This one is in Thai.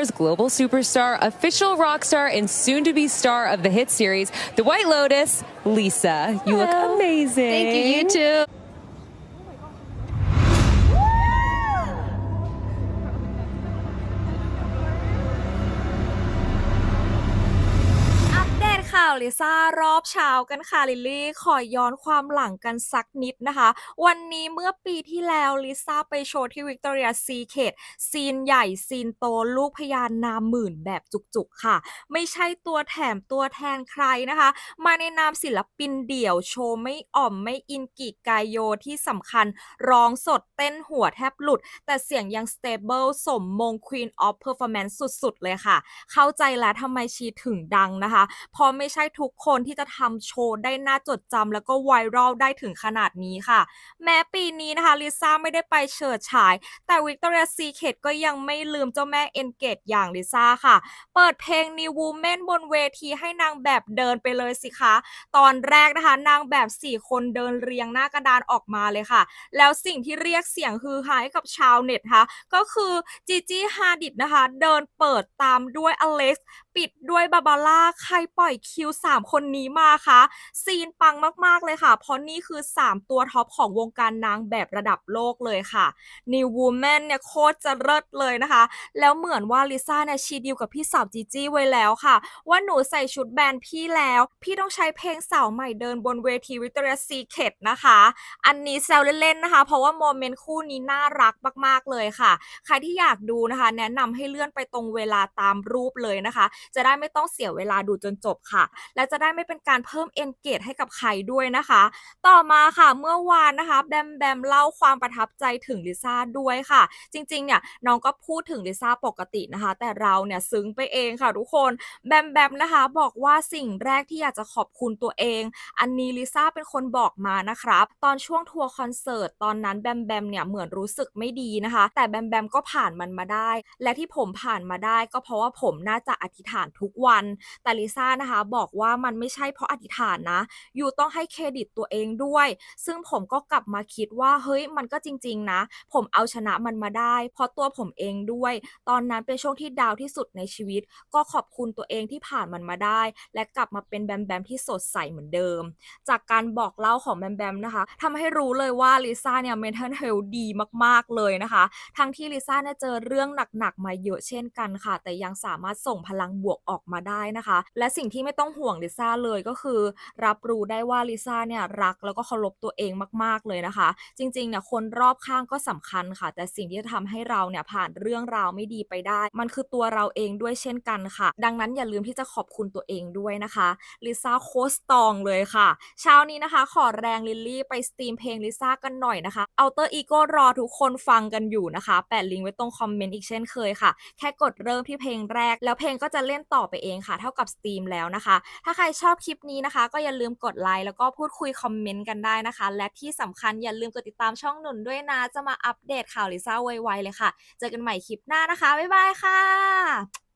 Emperor's global superstar, official rock star, and soon to be star of the hit series, The White Lotus, Lisa. You look amazing. Thank you, you too. ลิซ่ารอบเช้ากันค่ะลิลลี่ขอย้อนความหลังกันสักนิดนะคะ วันนี้เมื่อปีที่แล้วลิซ่าไปโชว์ที่วิกตอเรียซีเคทซีนใหญ่ซีนโตลูกพญานามหมื่นแบบจุกๆค่ะ ไม่ใช่ตัวแถมตัวแทนใครนะคะ มาในนามศิลปินเดี่ยวโชว์ไม่อ่อมไม่อินกิกายโยที่สำคัญร้องสดเต้นหัวแทบหลุด แต่เสียงยังสเตเบิลสมมง Queen of Performance สุดๆ เลยค่ะ เข้าใจแล้วทำไมชีถึงดังนะคะเพราะไม่ใช่ทุกคนที่จะทำโชว์ได้น่าจดจำแล้วก็ไวรัลได้ถึงขนาดนี้ค่ะ แม้ปีนี้นะคะลิซ่าไม่ได้ไปเฉิดฉาย แต่วิกตอเรียซีเคทก็ยังไม่ลืมเจ้าแม่เอนเกตอย่างลิซ่าค่ะ เปิดเพลง New Woman บนเวทีให้นางแบบเดินไปเลยสิคะ ตอนแรกนะคะ นางแบบ 4 คนเดินเรียงหน้ากระดานออกมาเลยค่ะ แล้วสิ่งที่เรียกเสียงฮือฮาให้กับชาวเน็ตนะคะก็คือจีจี้ฮาดิดนะคะ เดินเปิดตามด้วยอเล็กซ์ปิดด้วยบาบาร่าใครปล่อยคิว3 คนนี้มาคะซีนปังมากๆเลยค่ะ เพราะนี่คือ 3 ตัวท็อปของวงการนางแบบระดับโลกเลยค่ะ New Woman เนี่ยโคตรจะเลิศเลยนะคะ แล้วเหมือนว่าลิซ่าเนี่ยชีดีลกับพี่สาวจีจี้ไว้แล้วค่ะ ว่าหนูใส่ชุดแบรนด์พี่แล้ว พี่ต้องใช้เพลงสาวใหม่เดินบนเวที Victoria's Secret นะคะ อันนี้แซวเล่นๆนะคะ เพราะว่าโมเมนต์คู่นี้น่ารักมากๆเลยค่ะ ใครที่อยากดูนะคะ แนะนำให้เลื่อนไปตรงเวลาตามรูปเลยนะคะ จะได้ไม่ต้องเสียเวลาดูจนจบค่ะและจะได้ไม่เป็นการเพิ่มเอนเกจให้กับใครด้วยนะคะ ต่อมาค่ะเมื่อวานนะคะแบมแบมเล่าความประทับใจถึงลิซ่าด้วยค่ะ จริงๆเนี่ยน้องก็พูดถึงลิซ่าปกตินะคะ แต่เราเนี่ยซึ้งไปเองค่ะทุกคนแบมแบมนะคะบอกว่าสิ่งแรกที่อยากจะขอบคุณตัวเอง อันนี้ลิซ่าเป็นคนบอกมานะครับ ตอนช่วงทัวร์คอนเสิร์ตตอนนั้นแบมแบมเนี่ยเหมือนรู้สึกไม่ดีนะคะ แต่แบมแบมก็ผ่านมันมาได้ และที่ผมผ่านมาได้ก็เพราะว่าผมน่าจะอธิษฐานทุกวันแต่ลิซ่านะคะบอกว่ามันไม่ใช่เพราะอธิษฐานนะอยู่ต้องให้เครดิตตัวเองด้วย ซึ่งผมก็กลับมาคิดว่าเฮ้ยมันก็จริง ๆ นะ ผมเอาชนะมันมาได้ เพราะตัวผมเองด้วย ตอนนั้นเป็นช่วงที่ดาวที่สุดในชีวิต ก็ขอบคุณตัวเองที่ผ่านมันมาได้ และกลับมาเป็นแบมแบมที่สดใสเหมือนเดิม จากการบอกเล่าของแบมแบมนะคะทำให้รู้เลยว่าลิซ่าเนี่ย mental health ดีมากๆเลยนะคะ ทั้งที่ลิซ่าเนี่ยเจอเรื่องหนักๆมาเยอะเช่นกันค่ะ แต่ยังสามารถส่งพลังบวกออกมาได้นะคะ และสิ่งที่ไม่ต้องห่วงลิซ่าเลยก็คือ รับรู้ได้ว่าลิซ่าเนี่ยรักแล้วก็เคารพตัวเองมาก ๆ เลยนะคะ จริงๆเนี่ยคนรอบข้างก็สำคัญค่ะ แต่สิ่งที่จะทำให้เราเนี่ยผ่านเรื่องราวไม่ดีไปได้ มันคือตัวเราเองด้วยเช่นกันค่ะ ดังนั้นอย่าลืมที่จะขอบคุณตัวเองด้วยนะคะลิซ่าโคสตองเลยค่ะ เช้านี้นะคะ ขอแรงลิลลี่ไปสตรีมเพลงลิซ่ากันหน่อยนะคะเอาเตอร์อีโก้รอทุกคนฟังกันอยู่นะคะ แปะลิงก์ไว้ตรงคอมเมนต์อีกเช่นเคยค่ะ แค่กดเริ่มที่เพลงแรก แล้วเพลงก็จะเล่นต่อไปเองค่ะ เท่ากับสตรีมแล้วนะคะถ้าใครชอบคลิปนี้นะคะ ก็อย่าลืมกดไลค์แล้วก็พูดคุยคอมเมนต์กันได้นะคะ และที่สำคัญอย่าลืมกดติดตามช่องหนุนด้วยนะ จะมาอัปเดตข่าวลิซ่าไวๆเลยค่ะ เจอกันใหม่คลิปหน้านะคะ บ๊ายบายค่ะ